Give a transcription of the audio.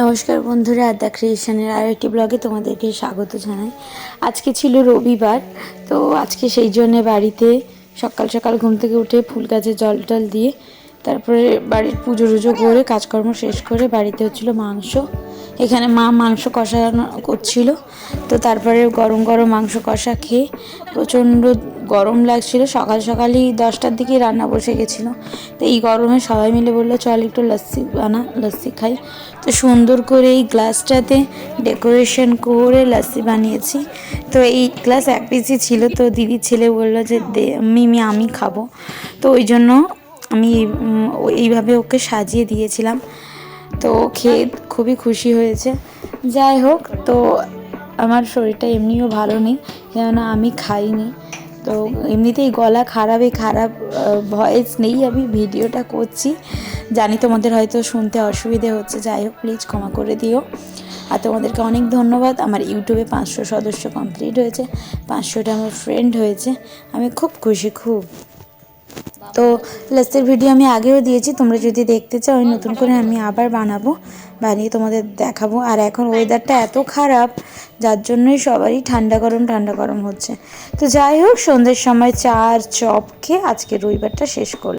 নমস্কার বন্ধুরা আদ্যা ক্রিয়েশনের আর একটি ব্লগে তোমাদেরকে স্বাগত জানাই। আজকে ছিল রবিবার, তো আজকে সেই জন্যে বাড়িতে সকাল সকাল ঘুম থেকে উঠে ফুল গাছে জল টল দিয়ে, তারপরে বাড়ির পুজো টুজো করে কাজকর্ম শেষ করে বাড়িতে হচ্ছিল মাংস। এখানে মা মাংস কষানো করছিল। তো তারপরে গরম গরম মাংস কষা খেয়ে প্রচণ্ড গরম লাগছিল। সকাল সকালই দশটার দিকে রান্না বসে গেছিল। তো এই গরমে সবাই মিলে বলল, চল একটু লস্যি বানা, লস্যি খাই। তো সুন্দর করে এই গ্লাসটাতে ডেকোরেশন করে লস্যি বানিয়েছি। তো এই গ্লাস এক পিসি ছিল। তো দিদির ছেলে বলল যে, দে, মিমি, আমি খাব। তো ওই জন্য আমি এইভাবে ওকে সাজিয়ে দিয়েছিলাম। তো খেয়ে খুবই খুশি হয়েছে। যাই হোক, তো আমার শরীরটা এমনিও ভালো নেই, কেননা আমি খাইনি। তো এমনিতেই গলা খারাপ এই খারাপ ভয়েস নেই, আমি ভিডিওটা করছি। জানি তোমাদের হয়তো শুনতে অসুবিধে হচ্ছে, যাই হোক প্লিজ ক্ষমা করে দিও। আর তোমাদেরকে অনেক ধন্যবাদ, আমার ইউটিউবে পাঁচশো সদস্য কমপ্লিট হয়েছে, পাঁচশোটা আমার ফ্রেন্ড হয়েছে, আমি খুব খুশি, খুব। তো লাস্টের ভিডিও আমি আগেও দিয়েছি, তোমরা যদি দেখতে চাও, ওই নতুন করে আমি আবার বানাবো, বানিয়ে তোমাদের দেখাবো। আর এখন ওয়েদারটা এত খারাপ, যার জন্যই সবারই ঠান্ডা গরম ঠান্ডা গরম হচ্ছে। তো যাই হোক, সন্ধ্যের সময় চার চপ খেয়ে আজকে রবিবারটা শেষ করলাম।